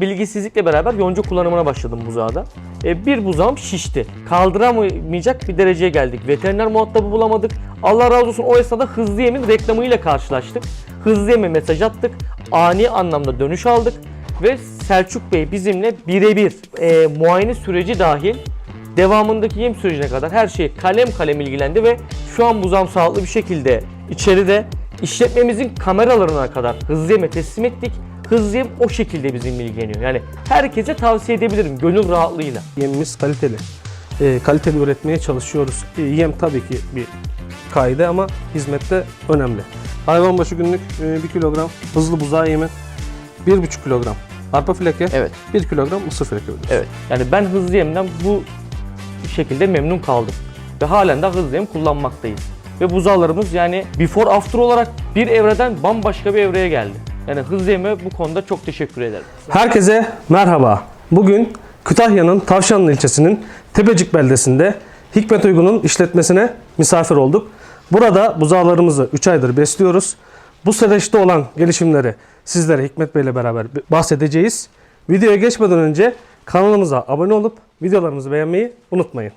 Bilgisizlikle beraber yonca kullanımına başladım buzağda. E, bir buzağım şişti. Kaldıramayacak bir dereceye geldik. Veteriner muhatabı bulamadık. Allah razı olsun o esnada Hızlı Yem'in reklamıyla karşılaştık. Hızlı Yem'e mesaj attık. Ani anlamda dönüş aldık. Ve Selçuk Bey bizimle birebir e, muayene süreci dahil devamındaki yem sürecine kadar her şey kalem kalem ilgilendi ve şu an buzağım sağlıklı bir şekilde içeride işletmemizin kameralarına kadar hızlı yeme teslim ettik. Hızlı yem o şekilde bizimle ilgileniyor. Yani herkese tavsiye edebilirim gönül rahatlığıyla. Yemimiz kaliteli. Ee, kaliteli üretmeye çalışıyoruz. Ee, yem tabii ki bir kaide ama hizmette önemli. Hayvan başı günlük e, 1 kilogram hızlı buzağı yemi, 1,5 kilogram arpa fileke, Evet. 1 kilogram mısır fileke veriyoruz. Evet. Yani ben hızlı yemden bu şekilde memnun kaldım. Ve halen de hızlı yem kullanmaktayız. Ve buzağlarımız yani before after olarak bir evreden bambaşka bir evreye geldi. Yani hızlı yeme bu konuda çok teşekkür ederim. Herkese merhaba. Bugün Kütahya'nın Tavşanlı ilçesinin Tepecik beldesinde Hikmet Uygun'un işletmesine misafir olduk. Burada buzağlarımızı 3 aydır besliyoruz. Bu süreçte olan gelişimleri sizlere Hikmet Bey ile beraber bahsedeceğiz. Videoya geçmeden önce kanalımıza abone olup videolarımızı beğenmeyi unutmayın.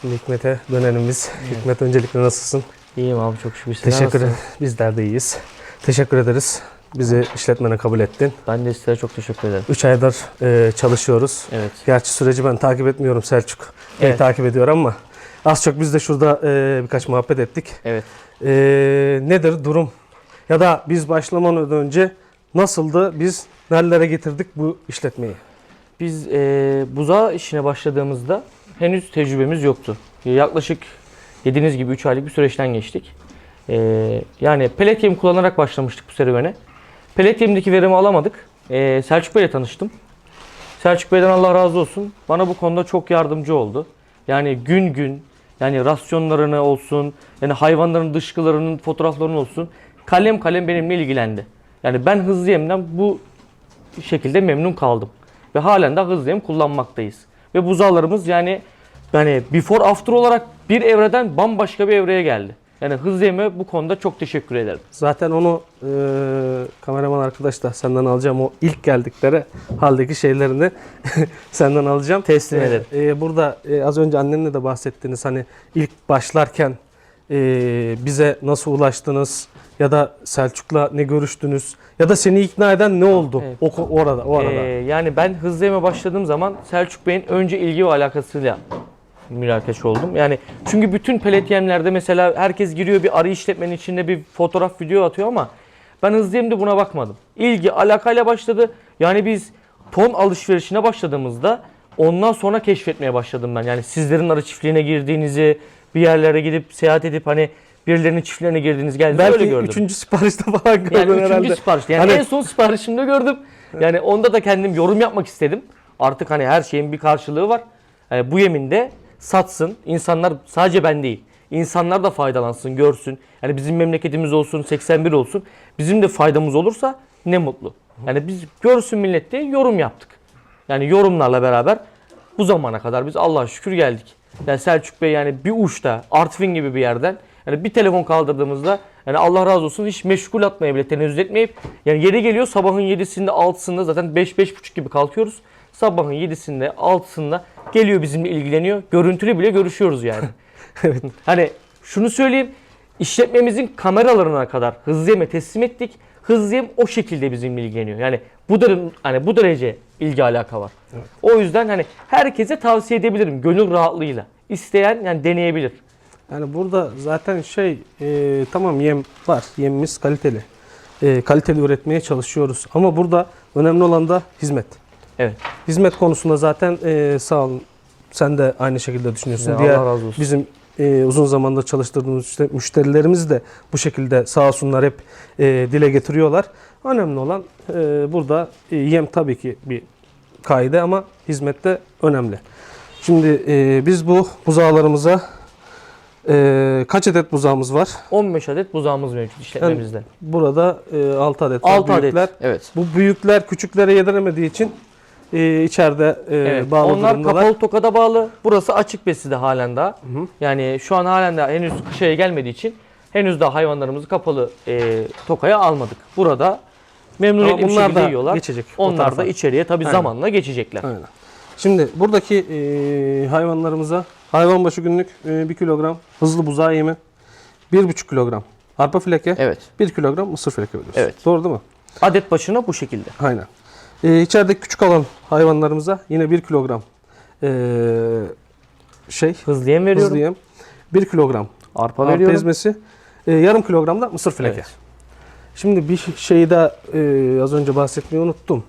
Şimdi Hikmet'e dönelim biz. Hikmet öncelikle nasılsın? İyiyim abi çok şükür. Teşekkür ederiz. Bizler de iyiyiz. Teşekkür ederiz. Bizi işletmene kabul ettin. Ben de sizlere çok teşekkür ederim. 3 aydır e, çalışıyoruz. Evet. Gerçi süreci ben takip etmiyorum Selçuk. Bey Evet. takip ediyor ama az çok biz de şurada e, birkaç muhabbet ettik. Evet. E, nedir durum? Ya da biz başlamadan önce nasıldı? Biz nerelere getirdik bu işletmeyi? Biz e, buzağı işine başladığımızda henüz tecrübemiz yoktu. Yaklaşık dediğiniz gibi 3 aylık bir süreçten geçtik. E, yani pellet yem kullanarak başlamıştık bu serüvene. Yemindeki verimi alamadık. E, Selçuk Bey'le tanıştım. Selçuk Bey'den Allah razı olsun. Bana bu konuda çok yardımcı oldu. Yani gün gün yani rasyonlarını olsun, yani hayvanların dışkılarının fotoğraflarının olsun kalem kalem benimle ilgilendi. Yani ben hızlı yemden bu şekilde memnun kaldım. Ve halen de hızlı yem kullanmaktayız. Ve buzağlarımız yani yani before after olarak bir evreden bambaşka bir evreye geldi. Yani yeme bu konuda çok teşekkür ederim. Zaten onu e, kameraman arkadaş da senden alacağım. O ilk geldikleri haldeki şeylerini senden alacağım. Teslim ederim. E, burada e, az önce annenle de bahsettiniz. Hani ilk başlarken e, bize nasıl ulaştınız? Ya da Selçuk'la ne görüştünüz? Ya da seni ikna eden ne oldu? Evet. O, orada, o arada. Ee, yani ben hızlı yeme başladığım zaman Selçuk Bey'in önce ilgi ve alakasıyla mülakaş oldum. Yani çünkü bütün pelet yemlerde mesela herkes giriyor bir arı işletmenin içinde bir fotoğraf video atıyor ama ben hızlı yemde buna bakmadım. İlgi alakayla başladı. Yani biz ton alışverişine başladığımızda ondan sonra keşfetmeye başladım ben. Yani sizlerin arı çiftliğine girdiğinizi, bir yerlere gidip seyahat edip hani birilerinin çiftliğine girdiğiniz geldi öyle Belki gördüm. üçüncü siparişte falan gördün Yani üçüncü herhalde. sipariş. Yani Hani- en son siparişimde gördüm. Yani onda da kendim yorum yapmak istedim. Artık hani her şeyin bir karşılığı var. Yani bu yeminde satsın. İnsanlar sadece ben değil. İnsanlar da faydalansın, görsün. Yani bizim memleketimiz olsun, 81 olsun. Bizim de faydamız olursa ne mutlu. Yani biz görsün millet diye yorum yaptık. Yani yorumlarla beraber bu zamana kadar biz Allah'a şükür geldik. Yani Selçuk Bey yani bir uçta Artvin gibi bir yerden yani bir telefon kaldırdığımızda yani Allah razı olsun hiç meşgul atmaya bile tenezzül etmeyip yani yeri geliyor sabahın 7'sinde 6'sında zaten 5-5.30 gibi kalkıyoruz. Sabahın 7'sinde 6'sında geliyor bizimle ilgileniyor. Görüntülü bile görüşüyoruz yani. Evet. Hani şunu söyleyeyim. işletmemizin kameralarına kadar hızlı yeme teslim ettik. Hızlı yem o şekilde bizimle ilgileniyor. Yani bu derece, hani bu derece ilgi alaka var. O yüzden hani herkese tavsiye edebilirim gönül rahatlığıyla. İsteyen yani deneyebilir. Yani burada zaten şey e, tamam yem var. Yemimiz kaliteli. E, kaliteli üretmeye çalışıyoruz. Ama burada önemli olan da hizmet. Evet. Hizmet konusunda zaten e, sağ olun. Sen de aynı şekilde düşünüyorsun. Ya Diğer Allah razı olsun. bizim e, uzun zamandır çalıştırdığımız işte müşterilerimiz de bu şekilde sağ olsunlar hep e, dile getiriyorlar. Önemli olan e, burada e, yem tabii ki bir kaide ama hizmette önemli. Şimdi e, biz bu buzağlarımıza e, kaç adet buzağımız var? 15 adet buzağımız mevcut işletmemizde. Burada e, 6 adet var. 6 büyükler. adet. Evet. Bu büyükler küçüklere yediremediği için e, içeride e, Evet. bağlı Onlar durumdalar. kapalı tokada bağlı. Burası açık beside halen daha. Yani şu an halen daha henüz kışaya gelmediği için henüz daha hayvanlarımızı kapalı e, tokaya almadık. Burada memnuniyetli bir bunlar şekilde da yiyorlar. geçecek Onlar da içeriye Aynen. zamanla geçecekler. Aynen. Şimdi buradaki e, hayvanlarımıza hayvan başı günlük e, 1 kilogram hızlı buzağı yemi, 1,5 kilogram arpa fileke, Evet. 1 kilogram mısır fileke veriyoruz. Evet. Doğru değil mi? Adet başına bu şekilde. Aynen. E, içerideki küçük olan hayvanlarımıza yine 1 kilogram e, şey Hızlı yem veriyorum. hızlı yem, 1 kilogram Arpa arpa veriyorum. ezmesi, e, yarım kilogram da mısır fileke. Evet. Şimdi bir şeyi de e, az önce bahsetmeyi unuttum.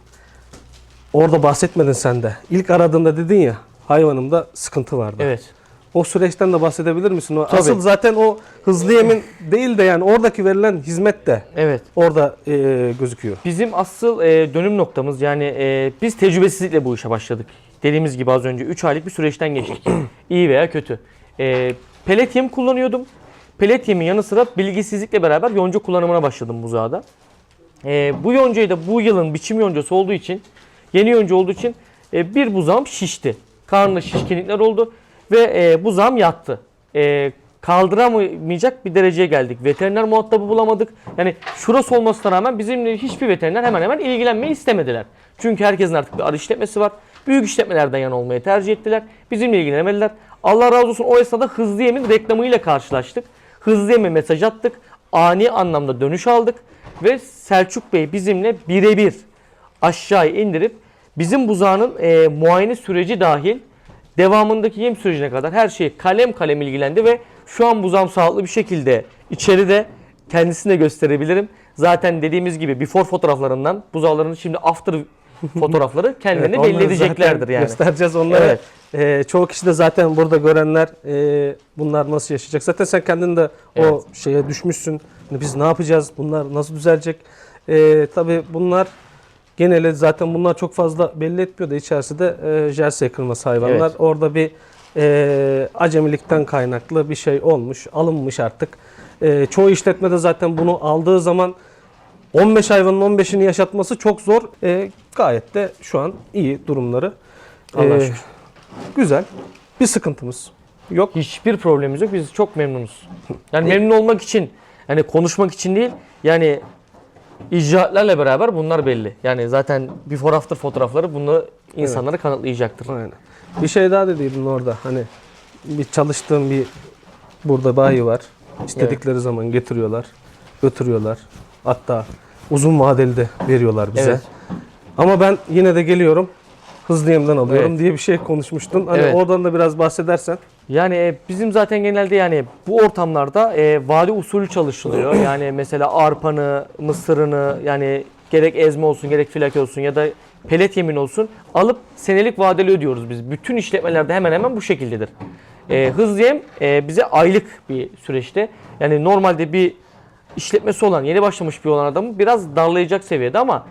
Orada bahsetmedin sen de. İlk aradığında dedin ya hayvanımda sıkıntı vardı. Evet. O süreçten de bahsedebilir misin? O Tabii. Asıl zaten o hızlı yemin değil de yani oradaki verilen hizmet de Evet. orada e, gözüküyor. Bizim asıl e, dönüm noktamız yani e, biz tecrübesizlikle bu işe başladık. Dediğimiz gibi az önce 3 aylık bir süreçten geçtik. İyi veya kötü. E, pelet yem kullanıyordum. Pelet yemin yanı sıra bilgisizlikle beraber yonca kullanımına başladım buzağda. E, bu yoncayı da bu yılın biçim yoncası olduğu için, yeni yonca olduğu için e, bir buzağım şişti. Karnında şişkinlikler oldu ve e, buzağım yattı. E, kaldıramayacak bir dereceye geldik. Veteriner muhatabı bulamadık. Yani şurası olmasına rağmen bizimle hiçbir veteriner hemen hemen ilgilenmeyi istemediler. Çünkü herkesin artık bir arı işletmesi var. Büyük işletmelerden yana olmayı tercih ettiler. Bizimle ilgilenemediler. Allah razı olsun o esnada hızlı yemin reklamıyla karşılaştık. Hızlı yeme mesaj attık. Ani anlamda dönüş aldık. Ve Selçuk Bey bizimle birebir aşağıya indirip bizim buzağının e, muayene süreci dahil devamındaki yem sürecine kadar her şeyi kalem kalem ilgilendi ve şu an buzağım sağlıklı bir şekilde içeride kendisine gösterebilirim. Zaten dediğimiz gibi before fotoğraflarından buzağların şimdi after fotoğrafları kendilerini Evet, belli edeceklerdir yani. Göstereceğiz onları. Evet. E, çoğu kişi de zaten burada görenler e, bunlar nasıl yaşayacak. Zaten sen kendin de Evet. o şeye düşmüşsün. Hani biz ne yapacağız? Bunlar nasıl düzelecek? E, tabii bunlar genelde zaten bunlar çok fazla belli etmiyor da içerisinde e, jersey kırması hayvanlar. Evet. Orada bir e, acemilikten kaynaklı bir şey olmuş, alınmış artık. E, çoğu işletmede zaten bunu aldığı zaman 15 hayvanın 15'ini yaşatması çok zor. E, gayet de şu an iyi durumları. Allah'a E, şükür. Güzel. Bir sıkıntımız yok. Hiçbir problemimiz yok. Biz çok memnunuz. Yani memnun olmak için, yani konuşmak için değil, yani icraatlerle beraber bunlar belli. Yani zaten before after fotoğrafları bunu insanlara kanıtlayacaktır. Aynen. Bir şey daha dediydin orada. Hani bir çalıştığım bir burada bayi var. İstedikleri zaman getiriyorlar, götürüyorlar. Hatta uzun vadeli de veriyorlar bize. Evet. Ama ben yine de geliyorum. Hızlı yemden alıyorum Evet. diye bir şey konuşmuştun. Hani Evet. oradan da biraz bahsedersen. Yani e, bizim zaten genelde yani bu ortamlarda e, vade usulü çalışılıyor. Yani mesela arpanı, mısırını yani gerek ezme olsun gerek filake olsun ya da pelet yemin olsun alıp senelik vadeli ödüyoruz biz. Bütün işletmelerde hemen hemen bu şekildedir. E, hızlı yem e, bize aylık bir süreçte yani normalde bir işletmesi olan yeni başlamış bir olan adamı biraz darlayacak seviyede ama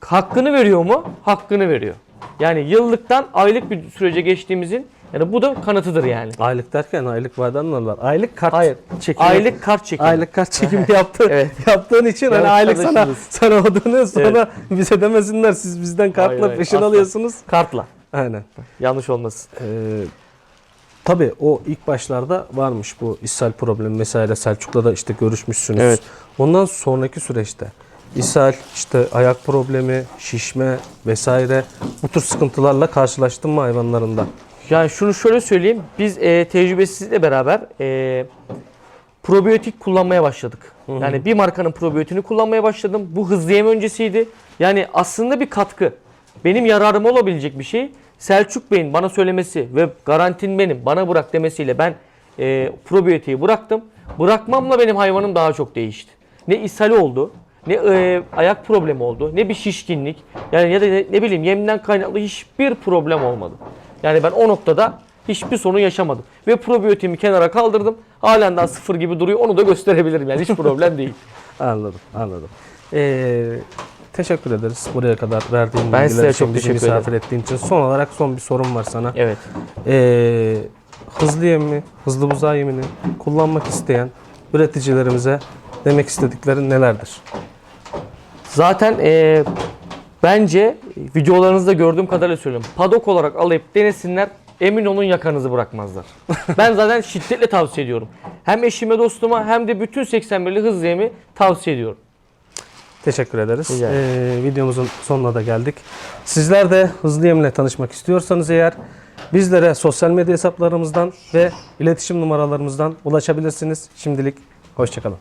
hakkını veriyor mu? Hakkını veriyor. Yani yıllıktan aylık bir sürece geçtiğimizin yani bu da kanıtıdır yani. Aylık derken aylık vadeli var. Aylık kart Hayır. çekimi. Aylık kart çekimi. Aylık kart çekimi yaptı, Evet. yaptığın için hani Evet, aylık sana sana ödünü sonra bize demesinler siz bizden kartla Hayır, hayır, peşin asla. alıyorsunuz. Kartla. Aynen. Yanlış olmasın. Ee, tabii o ilk başlarda varmış bu ishal problemi vesaire Selçuk'la da işte görüşmüşsünüz. Evet. Ondan sonraki süreçte ishal, işte ayak problemi, şişme vesaire bu tür sıkıntılarla karşılaştın mı hayvanlarında? Yani şunu şöyle söyleyeyim. Biz e, tecrübesizlikle beraber e, probiyotik kullanmaya başladık. Yani bir markanın probiyotini kullanmaya başladım. Bu hızlı yem öncesiydi. Yani aslında bir katkı. Benim yararım olabilecek bir şey. Selçuk Bey'in bana söylemesi ve garantin benim bana bırak demesiyle ben e, probiyotiği bıraktım. Bırakmamla benim hayvanım daha çok değişti. Ne ishali oldu, ne e, ayak problemi oldu, ne bir şişkinlik. Yani ya da ne, ne bileyim yemden kaynaklı hiçbir problem olmadı. Yani ben o noktada hiçbir sorun yaşamadım. Ve probiyotiğimi kenara kaldırdım. Halen daha sıfır gibi duruyor. Onu da gösterebilirim yani hiç problem değil. Anladım, anladım. Ee, teşekkür ederiz buraya kadar verdiğin Ben bilgiler için, çok bizi misafir ettiğin için. Son olarak son bir sorum var sana. Evet. Ee, hızlı yemi, hızlı buzağı yemini kullanmak isteyen üreticilerimize demek istediklerin nelerdir? Zaten e, bence videolarınızda gördüğüm kadarıyla söylüyorum. Padok olarak alayıp denesinler. Emin olun yakanızı bırakmazlar. ben zaten şiddetle tavsiye ediyorum. Hem eşime dostuma hem de bütün 81'li hızlı yemi tavsiye ediyorum. Teşekkür ederiz. Ee, videomuzun sonuna da geldik. Sizler de hızlı yemle tanışmak istiyorsanız eğer bizlere sosyal medya hesaplarımızdan ve iletişim numaralarımızdan ulaşabilirsiniz. Şimdilik hoşçakalın.